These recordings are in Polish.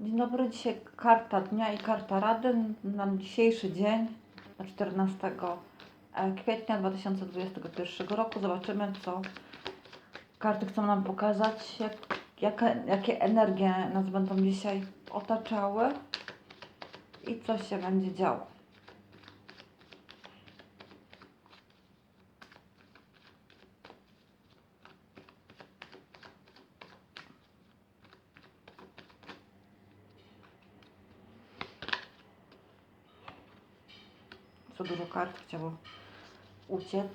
Dzień dobry, dzisiaj karta dnia i karta rady na dzisiejszy dzień, na 14 kwietnia 2021 roku. Zobaczymy, co karty chcą nam pokazać, jak, jaka, jakie energie nas będą dzisiaj otaczały i co się będzie działo. Co dużo kart chciało uciec.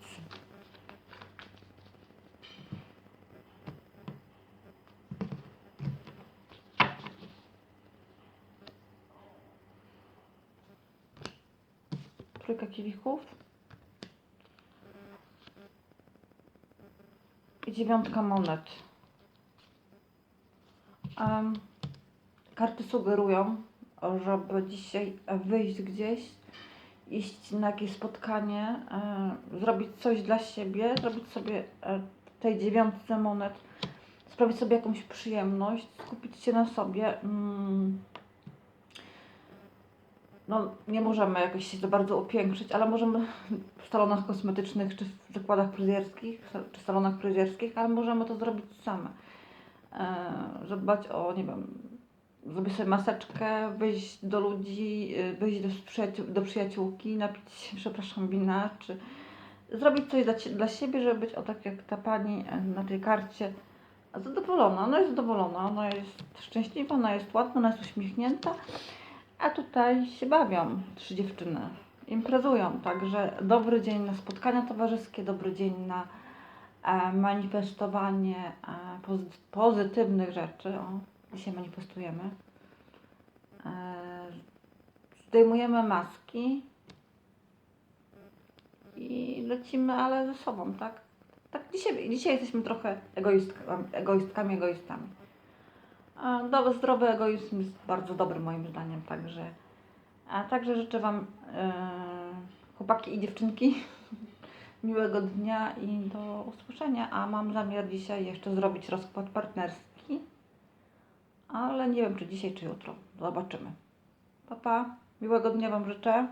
Trójka kielichów. I dziewiątka monet. Em, karty sugerują, żeby dzisiaj wyjść gdzieś, iść na jakieś spotkanie, e, zrobić coś dla siebie, zrobić sobie e, tej dziewiątce monet, sprawić sobie jakąś przyjemność, skupić się na sobie. Mm. No, nie możemy jakoś się za bardzo upiększyć, ale możemy w salonach kosmetycznych, czy w zakładach fryzjerskich, czy salonach fryzjerskich, ale możemy to zrobić same. E, zadbać o, nie wiem, zrobić sobie maseczkę, wyjść do ludzi, y, wyjść do, przyjaciół, do przyjaciółki, napić przepraszam, wina, czy zrobić coś dla, dla siebie, żeby być o tak jak ta pani e, na tej karcie zadowolona. Ona jest zadowolona, ona jest szczęśliwa, ona jest ładna, ona jest uśmiechnięta, a tutaj się bawią trzy dziewczyny. Imprezują, także dobry dzień na spotkania towarzyskie, dobry dzień na e, manifestowanie e, pozy- pozytywnych rzeczy. O, dzisiaj manifestujemy. E, zdejmujemy maski i lecimy, ale ze sobą, tak? Tak, dzisiaj, dzisiaj jesteśmy trochę egoistkami, egoistkami, egoistami. A dobry, zdrowy egoizm jest bardzo dobry moim zdaniem, także, a także życzę Wam e, chłopaki i dziewczynki miłego dnia i do usłyszenia, a mam zamiar dzisiaj jeszcze zrobić rozkład partnerski, ale nie wiem czy dzisiaj, czy jutro. Zobaczymy. Pa, pa. Miłego dnia Wam życzę.